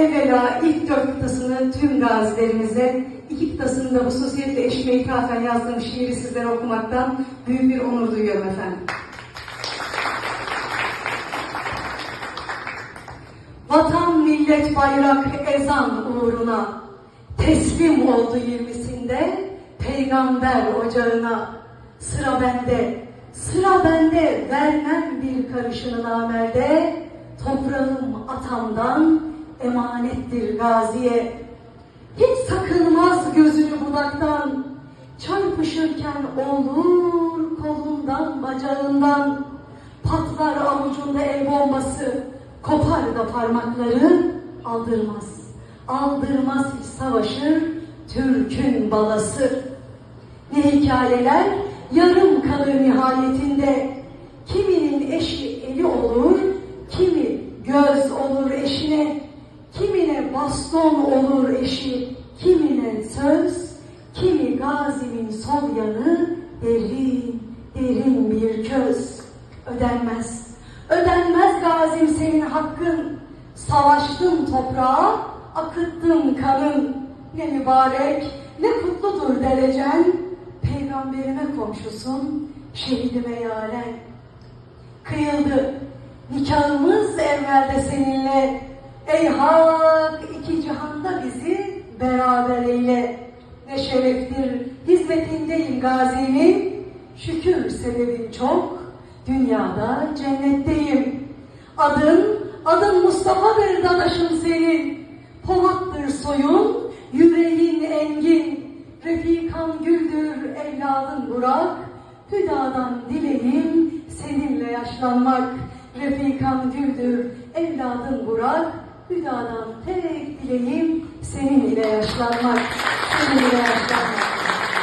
Evvela ilk dört kıtasını tüm gazilerimize, iki kıtasını da hususiyetle eşime ithafen yazdığım şiiri sizlere okumaktan büyük bir onur duyuyorum efendim. Vatan, millet, bayrak, ezan uğruna teslim oldu yirmisinde peygamber ocağına. Sıra bende, sıra bende vermem bir karışını namerde toprağım atamdan emanettir gaziye. Hiç sakınmaz gözünü budaktan çarpışırken olur kolundan bacağından patlar avucunda el bombası kopar da parmakları aldırmaz. Aldırmaz hiç savaşır Türk'ün balası. Ne hikayeler yarım kalır nihayetinde. Kiminin eşi eli olur, kimi göz olur eşine, baston olur eşi, kimine söz, kimi gazinin sol yanı derin, derin bir köz. Ödenmez, ödenmez gazim senin hakkın. Savaştım toprağa, akıttım kanın. Ne mübarek, ne kutludur derecen. Peygamberime komşusun, şehidime yaren. Kıyıldı nikahımız evvelde seninle. Ey hak iki cihanda bizi beraber eyle. Ne şereftir hizmetindeyim gazimin. Şükür sebebim çok, dünyada cennetteyim. Adın, adın Mustafa'dır dadaşım senin. Polat'tır soyun, yüreğin engin. Refikan güldür evladın Burak. Hüdadan dileğim seninle yaşlanmak. Refikan güldür evladın Burak. Hüdadan tek dileğim seninle yaşlanmak. Seninle yaşlanmak.